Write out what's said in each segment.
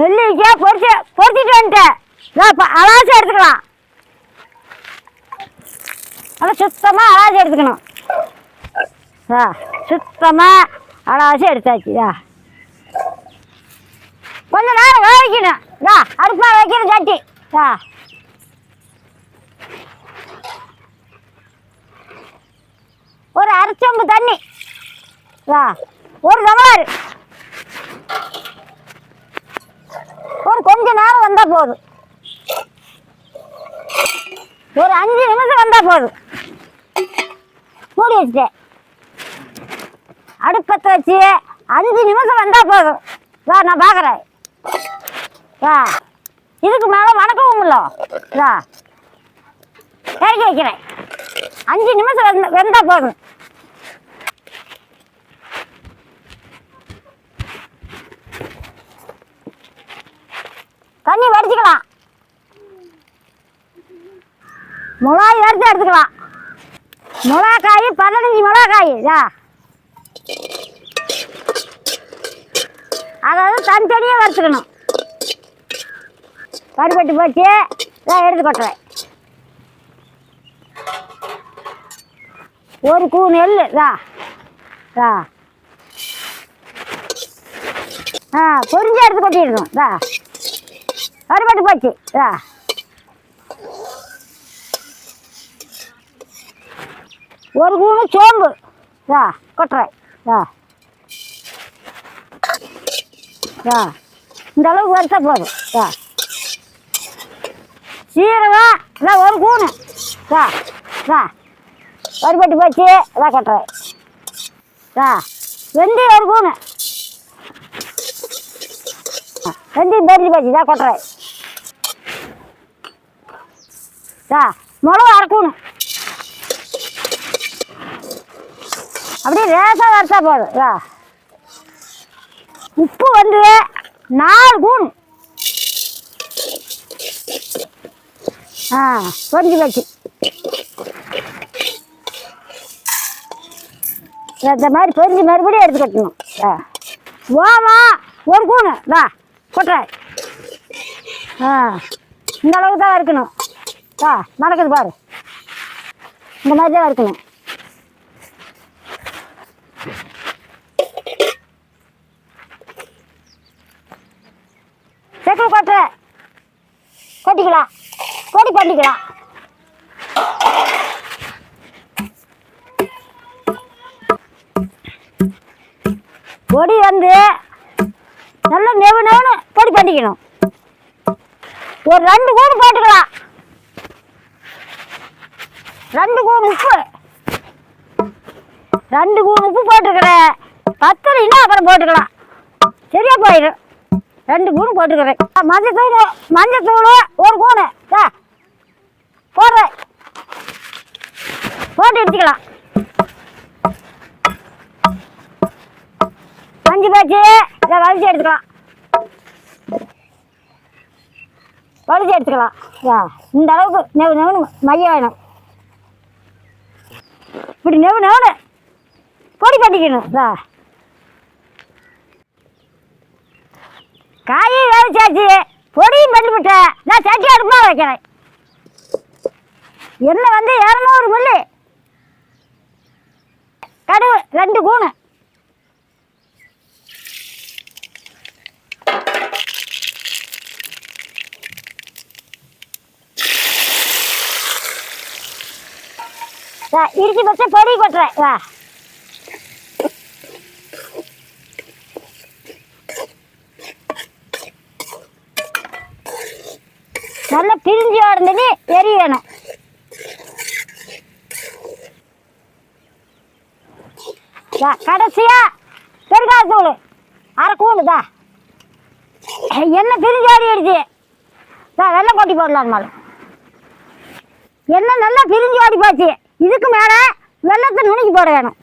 நெல்லிக்காய் பொறிச்சு பொறிச்சிட்டு வந்துட்டேன். அலாசி எடுத்துக்கலாம். நல்லா சுத்தமாக அலாசி எடுத்துக்கணும். ஆ சுத்தமாக அலாசி எடுத்தாச்சு ஆ கொஞ்ச நேரம் வேக வைக்கணும் இதா அடுப்பு வைக்கணும் சட்டி ஆ ஒரு அரைச்சம்பு தண்ணி. ஆ ஒரு சமாறு கொஞ்ச நேரம் வந்தா போதும். ஒரு அஞ்சு நிமிஷம் வந்தா போதும். மூடி வச்சுட்டேன். அடுப்பத்தை வச்சு அஞ்சு நிமிஷம் வந்தா போதும். வா நான் பார்க்குறேன் வா. இதுக்கு மேலே வணக்கம் இல்லை. வா. இறக்கி வைக்கிறேன். அஞ்சு நிமிஷம் வந்தா போதும் தண்ணி வடிச்சுக்கலாம் மிளகாய் வறுத்து எடுத்துக்கலாம். மிளகாய் பதினஞ்சு மிளகாய் இதா. அதாவது தனித்தனியாக வறுத்துக்கணும். கருப்பட்டு போச்சு இதான் எடுத்து கொட்டுறேன். ஒரு கூ நெல் இதா. இதா. ஆ பொரிஞ்சு எடுத்து கொட்டிடணும் இதா. கருப்பட்டு போச்சு இதா. ஒரு கூணு சோம்பு. இதா கொட்டுறேன். ஆ ஆ இந்த அளவுக்கு வருஷம் போதும். ஆ சீரகம் இல்லை ஒரு கூணு ஆ ஆ கருப்பட்டு போச்சு இதான் கொட்டுறேன். ஆ வெந்தி ஒரு கூணு வெந்தி தெரிஞ்சு போச்சு இதான் கொட்டுறேன். இதா மிளகு அரைக்கூணும் அப்படியே லேசாக வறுத்தா போதும் இதா உப்பு வந்து நாலு கூண் ஆ பொரிஞ்சு வச்சு இந்த மாதிரி பொரிஞ்சு மறுபடியும் எடுத்து கட்டணும். ஆ ஓமா ஒரு கூணு வா கொட்டுறேன் ஆ இந்த அளவுக்கு தான் இருக்கணும் வா மணக்குது பாரு. இந்த மாதிரி தான் இருக்கணும் செக்கில் கொட்டு கொட்டிக்கலாம். கொடி பண்ணிக்கலாம். பொடி வந்து நல்லா நெவு நெவுன்னு பொடி பண்ணிக்கணும். ஒரு ரெண்டு கூடு போட்டுக்கலாம். ரெண்டு கூடு உப்பு. ரெண்டு கூடு உப்பு போட்டுருக்குறேன் பத்தரைன்னா அப்புறம் போட்டுக்கலாம். சரியா போயிடும் ரெண்டு கூடு போட்டுக்கிறேன் மஞ்சத்தூள் மஞ்சத்தூள் ஒரு கூணு தா போடுறேன் போட்டு எடுத்துக்கலாம். மஞ்சு பேச்சு இதை வலிச்சு எடுத்துக்கலாம். வலிச்சு எடுத்துக்கலாம். யா, இந்த அளவுக்கு நெவு நெவுன்னு மையம் வேணும். இப்படி நெவு நெவுன்னு பொடி கட்டிக்கணும் இதா காய் வேலைச்சாச்சு. பொடியும் பண்ணி விட்டேன் நான் சட்டி அடுப்பா வைக்கிறேன். எண்ணெய் வந்து இரநூறு முள்ளு? கடுகு ரெண்டு கூணு வா, இடிச்சு பச்சை பொடி கொட்டுறேன். வா நல்லா உடனே வரணுன்னு கடைசியா வேணும் வா, கடைசியா பெருங்காயத்தூள் அரை கூழுதா எண்ணெய் பிரிஞ்சு ஓடிடுச்சு வெள்ளம் கொட்டி போடலாம் மேலே எண்ணெய் நல்லா பிரிஞ்சு ஓடி போச்சு? இதுக்கு மேலே வெள்ளத்தை நுணுக்கி போட வேணும்.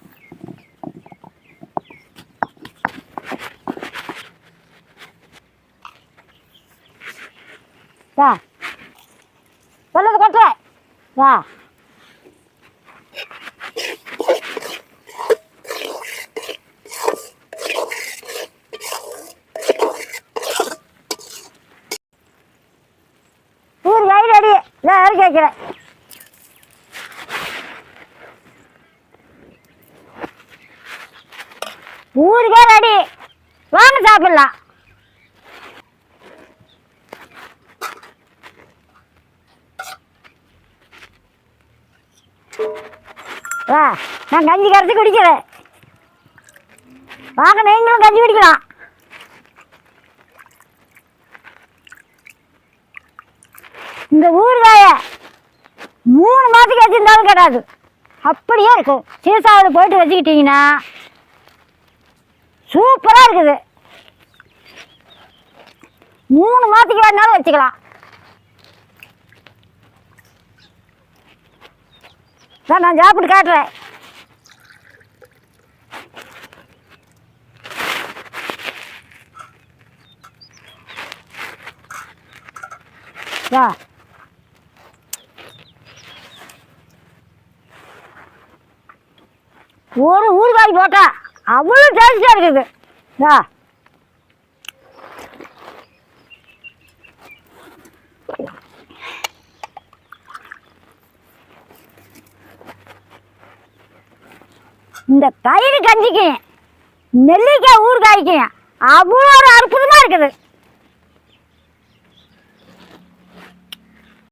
சொல்லுது கட்டு வா. ஊர் வயிறு அடி. நான் இறக்கி கேட்கிறேன்? ஊருக்கே ரெடி. வாங்க சாப்பிடலாம். வா நான் கஞ்சி கரைச்சி குடிக்கிறேன். வாங்க நீங்களும் கஞ்சி குடிக்கலாம். இந்த ஊறுகாய மூணு மாதத்துக்கு வச்சுருந்தாலும் கிடையாது. அப்படியே இருக்கும். சீசாவில் போயிட்டு வச்சுக்கிட்டீங்கன்னா சூப்பராக இருக்குது. மூணு மாதத்துக்கு வேணாலும் வச்சுக்கலாம். இதான் நான் சாப்பிட்டு காட்டுறேன். வா. ஒரு ஊறுகாய் போட்டா அவ்வளோ டேஸ்டாக இருக்குது. வா. இந்த தயிர் கஞ்சிக்கு நெல்லிக்காய் ஊறுகாய்க்கு அவ்வளோ ஒரு அற்புதமாக இருக்குது.